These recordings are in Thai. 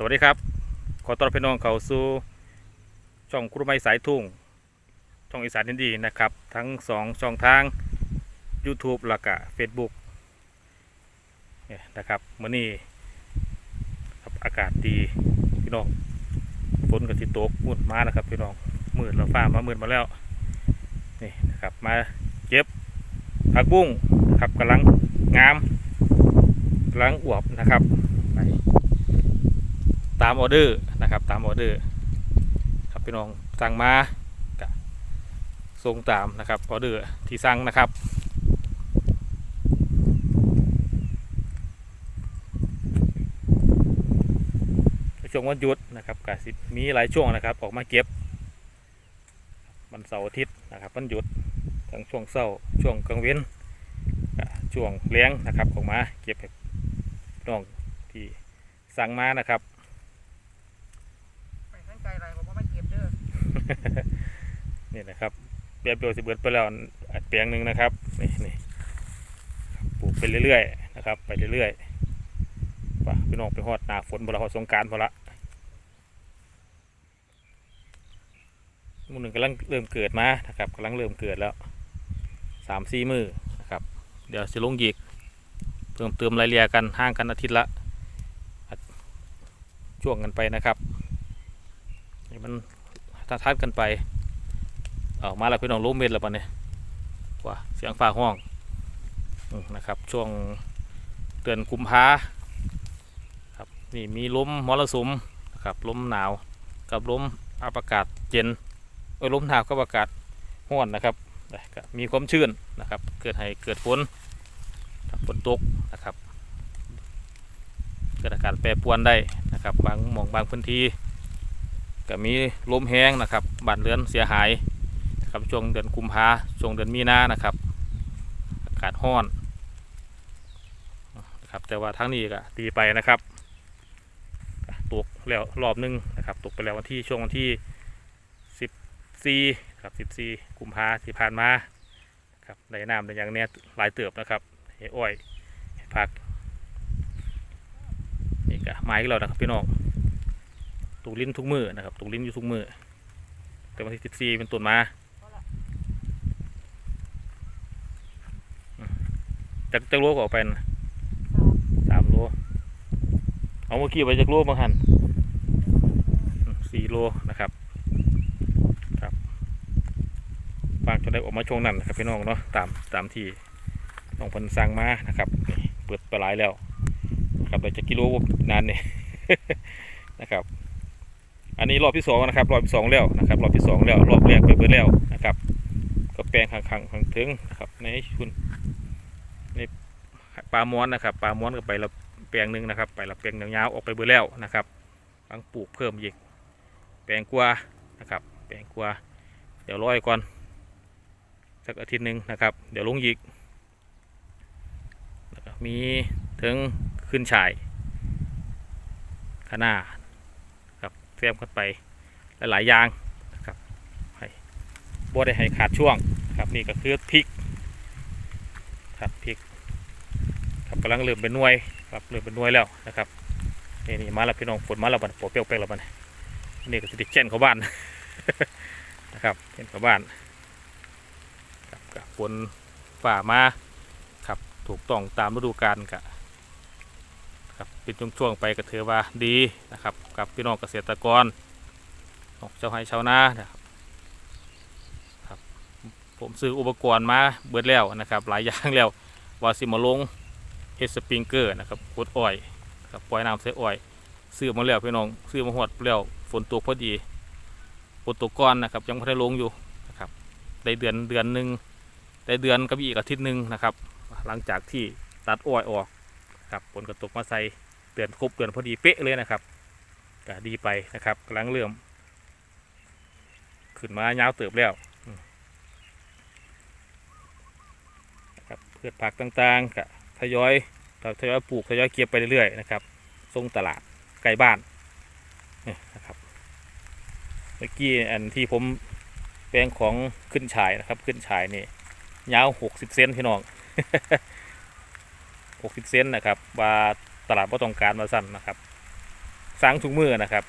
สวัสดีครับ ขอต้อนรับพี่น้องเข้าสู่ช่องครูไม้สายทุ่ง ช่องอีสานทินดีนะครับ ทั้งสองช่องทาง YouTube แล้วก็ Facebook เนี่ยนะครับมื้อนี้ครับอากาศดีพี่น้องฝนกับที่ตกมืดมานะครับพี่น้องมืดแล้วฟ้ามามืดมาแล้วนี่นะครับมาเก็บผักบุ้งนะครับกำลังงามกำลังอวบนะครับไป ตามออเดอร์นะครับตามออเดอร์ครับพี่น้องสั่งมากะส่งตามนะครับออเดอร์ที่สั่งนะครับช่วงวันหยุดนะครับกสิมีหลายช่วงนะครับ ออกมาเก็บวันเสาร์อาทิตย์นะครับวันหยุดทั้งช่วงเช้าช่วงกลางเว้นกะช่วงเลี้ยงนะครับออกมาเก็บน้องที่สั่งมานะครับ ไปทั้งไกลไรผมว่าไม่เก็บเด้อ นี่นะครับเปียเปียวสิเบิดไปแล้วอัดเปียงหนึ่งนะครับนี่นี่ปลูกไปเรื่อยๆนะครับ ไปเรื่อยๆป่ะพี่น้องไปฮอดหนาฝนบ่ละฮอดสงการพอละมือหนึ่งกำลังเริ่มเกิดมานะครับกำลังเริ่มเกิดแล้วสามสี่มือนะครับ เดี๋ยวสิลงหยิกเพิ่มเติมรายละเอียกันห่างกันอาทิตย์ละอาทิตย์ช่วงกันไปนะครับนี่มัน ทัดๆกันไปออกมาแล้วพี่น้องรู้เม็ดแล้วปะเนี่ยว่าเสียงฟ้าห้องอนะครับ ช่วงเดือนกุมภาครับนี่มีลมมรสุมนะครับลมหนาวกับลมอากาศเย็นเออลมหนาวกับอากาศร้อนนะครับมีความชื้นนะครับ เกิดให้เกิดฝนฝนตกนะครับเกิดอาการแปรปรวนได้นะครับบางหมองบางพื้นที่ ก็มีลมแห้งนะครับบานเรือนเสียหายครับช่วงเดือนกุมภาช่วงเดือนมีนานะครับ อากาศร้อนนะครับแต่ว่าทั้งนี้ก็ดีไปนะครับตกแล้วรอบหนึงนะครับตกไปแล้ววันที่ช่วงวันที่สิบสี่ครับสิบสี่14 กุมภาที่ผ่านมาครับในน้ำในอย่างเนี้ยหลายเติบนะครับให้อ้อยผักนี่ก็ไม้เรานะครับพี่น้อง กลิ้นทุกมือนะครับตุกลิ้นอยู่ทุกมือแต่วันที่สิบสี่เป็นต้นมาจากจากโลก็ออกไปนะสามโลเอาเมื่อกี้ไปจากโลบางหันอืมสี่โลนะครับครับฟางจนได้ออกมาช่วงนั้นนะครับพี่น้องเนาะตามตามที่น้องเพันสั่งมานะครับนี่เปิดไปหลายแล้วนะครับได้จากกิโลนานนี่นะครับ อันนี้รอบที่สองนะครับรอบที่สองแล้วนะครับรอบที่สองแล้วรอบแรกไปเบิดแล้วนะครับ ก็แปลงข้างข้างถึงนะครับในชุนในปลาม้อนนะครับปลาม้อนก็ไปละแปลงหนึ่งนะครับ ไปละแปลงยาวๆออกไปเบื่อแล้วนะครับบางปลูกเพิ่มอีกแปลงกว่านะครับ แปลงกว่าเดี๋ยวร้อยก่อนสักอาทิตย์หนึ่งนะครับ เดี๋ยวลงอีกมีถึงขึ้นฉายขาหนา ดครับเตรียมกันไปหลายๆอย่างนะครับให้บ่ได้ให้ขาดช่วงครับนี่ก็คือพริกครับพริกครับกำลังเริ่มเป็นหน่วยครับเริ่มเป็นหน่วยแล้วนะครับนี่นี่มาแล้วพี่น้องฝนมาแล้วบัดปวเปรี้ยวเปรี้ยวแล้วบัดนี่ก็จะได้เช่นเขาบ้านนะครับเช่นเขาบ้านครับกับฝนฝ่ามาครับถูกต้องตามฤดูกาลกะ ครับเป็นช่วงๆไปก็ถือว่าดีนะครับ กับพี่น้องเกษตรกรนอกเจ้าให้ชาวนานะครับครับผมซื้ออุปกรณ์มาเบิดแล้วนะครับ หลายอย่างแล้ววาสิมาลงเฮสปริงเกอร์นะครับกดอ้อยนะครับปล่อยน้ำใส่อ้อยซื้อมาแล้วพี่น้องซื้อมาหอดแล้วฝนตกพอดีฝนตกก้อนนะครับ ยังไม่ได้ลงอยู่นะครับได้เดือนเดือนหนึ่งได้เดือนกับอีกอาทิตย์หนึ่งนะครับ หลังจากที่ตัดอ้อยออก ครับฝนก็ตกมาใส่เดือนครบเดือนพอดีเป๊ะเลยนะครับก็ดีไปนะครับกำลังเริ่ม ขึ้นมายาวเติบแล้วนะครับพืชผักต่างๆก็ทยอยทยอยปลูกทยอยเก็บไปเรื่อยๆนะครับส่งตลาดไกลบ้านนี่นะครับเมื่อกี้อันที่ผมแปลงของขึ้นฉายนะครับ ขึ้นฉายนี่ยาวหกสิบเซนพี่น้อง หกสิบเซนนะครับ ว่าตลาดว่าต้องการมาสั้นนะครับสั่งถุงมือนะครับ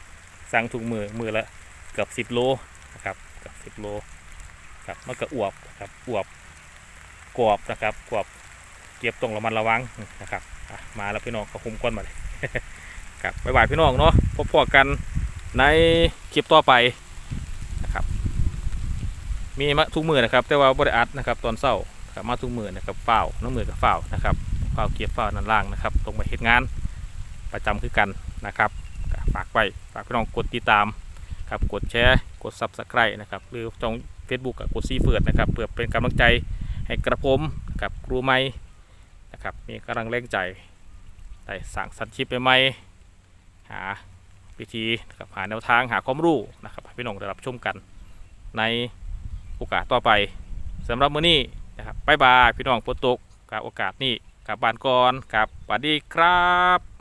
สั่งถุงมือมือละเกือบสิบ10โลนะครับเกือบสิบ10โลครับมันก็อวบนะครับอวบกรอบนะครับกรอบเก็บตรงระมัดระวังนะครับมาแล้วพี่น้องก็คุมก้นมาเลยครับบ๊ายบายพี่น้องเนาะพบพอกันในคลิปต่อไปนะครับ มีมาทุกมือนะครับ แต่ว่าบริอัดนะครับ ตอนเศร้าครับมาทุกมือนะครับเฝ้าน้องมือกับเฝ้านะครับ ฝ้าเก็บเฝ้านั่นล่างนะครับตรงไปเฮ็ดงานประจำคือกันนะครับฝากไว้ฝากพี่น้องกดติดตามครับกดแชร์กด Subscribe นะครับหรือช่อง Facebook กับกดซีเฟิร์ดนะครับเพื่อเป็นกำลังใจให้กระผมกับครูไม่นะครับมีกำลังแรงใจได้สั่งสรรค์ชิปใหมหาวิธีนะครับหาแนวทางหาความรู้นะครับพี่น้องได้รับชมกันในโอกาสต่อไปสำหรับมื้อนี้นะครับบ๊ายบายพี่น้องฝนตกกับโอกาสนี้ กลับบ้านก่อนครับสวัสดีครับ